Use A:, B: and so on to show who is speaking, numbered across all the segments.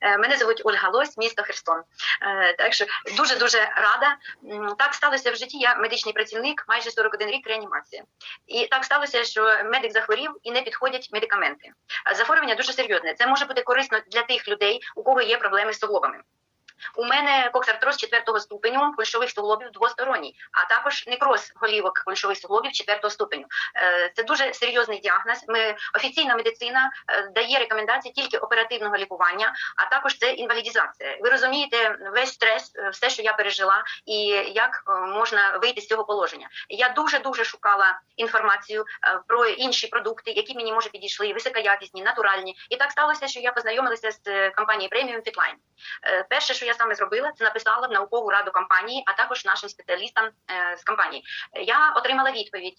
A: Е, Мене звуть Ольга Лось, місто Херсон. Е, Так що дуже дуже рада. Так сталося в житті. Я медичний працівник, майже 41 рік реанімація. І так сталося, що медик захворів і не підходять медикаменти. Захворювання дуже серйозне. Це може бути корисно для тих людей, у кого є проблеми з суглобами. У мене коксартроз четвертого ступеню кульшових суглобів двосторонній, а також некроз голівок кульшових суглобів четвертого ступеню. Е, Це дуже серйозний діагноз. Ми офіційна медицина е, дає рекомендації тільки оперативного лікування, а також це інвалідізація. Ви розумієте весь стрес, е, все, що я пережила, і як можна вийти з цього положення. Я дуже дуже шукала інформацію про інші продукти, які мені може підійшли, високоякісні, натуральні. І так сталося, що я познайомилася з компанією Premium Fitline. Перше, що я саме зробила, це написала в наукову раду компанії, а також нашим спеціалістам е, з компанії. Я отримала відповідь.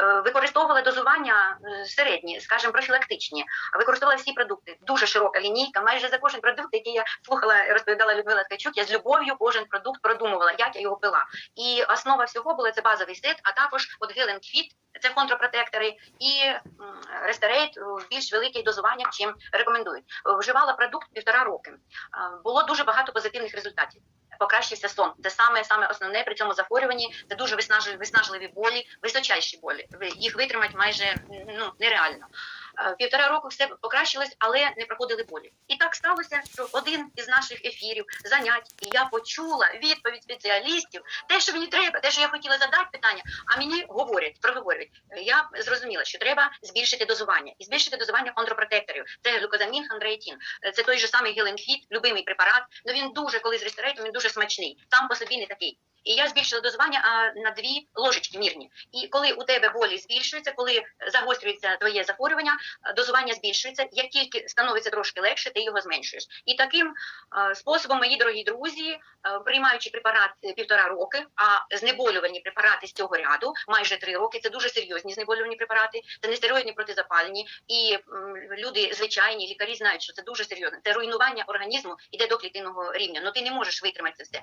A: Е, Використовувала дозування е, середні, скажімо, профілактичні. Використовувала всі продукти. Дуже широка лінійка. Майже за кожен продукт, який я слухала, розповідала Людмила Ткачук, я з любов'ю кожен продукт продумувала, як я його пила. І основа всього була це базовий сет, а також от Helen Fit, це контрпротектори, і Рестерейт в більш великих дозуваннях, чим рекомендують. Е, Вживала продукт півтора роки. Е, Було дуже багато позитивних результатів. Покращився сон. де саме саме основне при цьому захворюванні. Це дуже виснажливі болі, височайші болі. Їх витримати майже ну нереально. Е, Півтора року все покращилось, але не проходили болі. І так сталося, що один із наших ефірів занять, і я почула відповідь спеціалістів, те, що мені треба, те, що я хотіла задати питання, а мені говорять, проговорюють. Я зрозуміла, що треба збільшити дозування і збільшити дозування контрпротекторів. Це глюкозамін, хандроїтін. Е, Це той же самий Геленфіт, любимий препарат. Ну він дуже, коли з він дуже смачний. Сам по собі не такий. І я збільшила дозування а, на дві ложечки мірні. І коли у тебе болі збільшуються, коли загострюється твоє захворювання, дозування збільшується. Як тільки становиться трошки легше, ти його зменшуєш. І таким е, способом, мої дорогі друзі, е, приймаючи препарат е, півтора роки, а знеболювані препарати з цього ряду майже три роки. Це дуже серйозні знеболювані препарати, це не стероїдні протизапальні. І люди звичайні лікарі знають, що це дуже серйозно. Це руйнування організму іде до клітинного рівня. Ну ти не можеш витримати це все.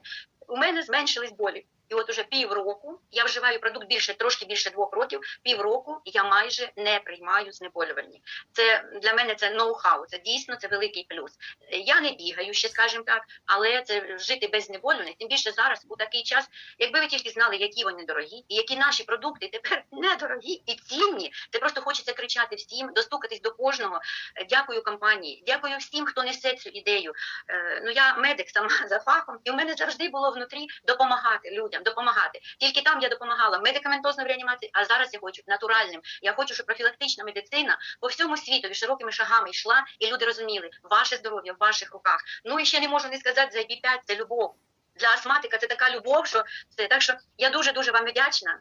A: У мене зменшились болі. І от уже півроку я вживаю продукт більше, трошки більше двох років. Півроку я майже не приймаю знеболювальні. Це для мене це ноу-хау. Це дійсно це великий плюс. Я не бігаю ще, скажімо так, але це жити без знеболювальних. Тим більше зараз у такий час, якби ви тільки знали, які вони дорогі, і які наші продукти тепер недорогі і цінні. Це просто хочеться кричати всім, достукатись до кожного. Дякую компанії, дякую всім, хто несе цю ідею. Е, Ну я медик сама за фахом, і в мене завжди було внутрі допомагати людям, допомагати. Тільки там я допомагала медикаментозно в реанімації, а зараз я хочу натуральним. Я хочу, щоб профілактична медицина по всьому світові широкими шагами йшла, і люди розуміли, ваше здоров'я в ваших руках. Ну і ще не можу не сказати за ІП5 це любов. Для астматика це така любов, що це так що я дуже дуже вам вдячна.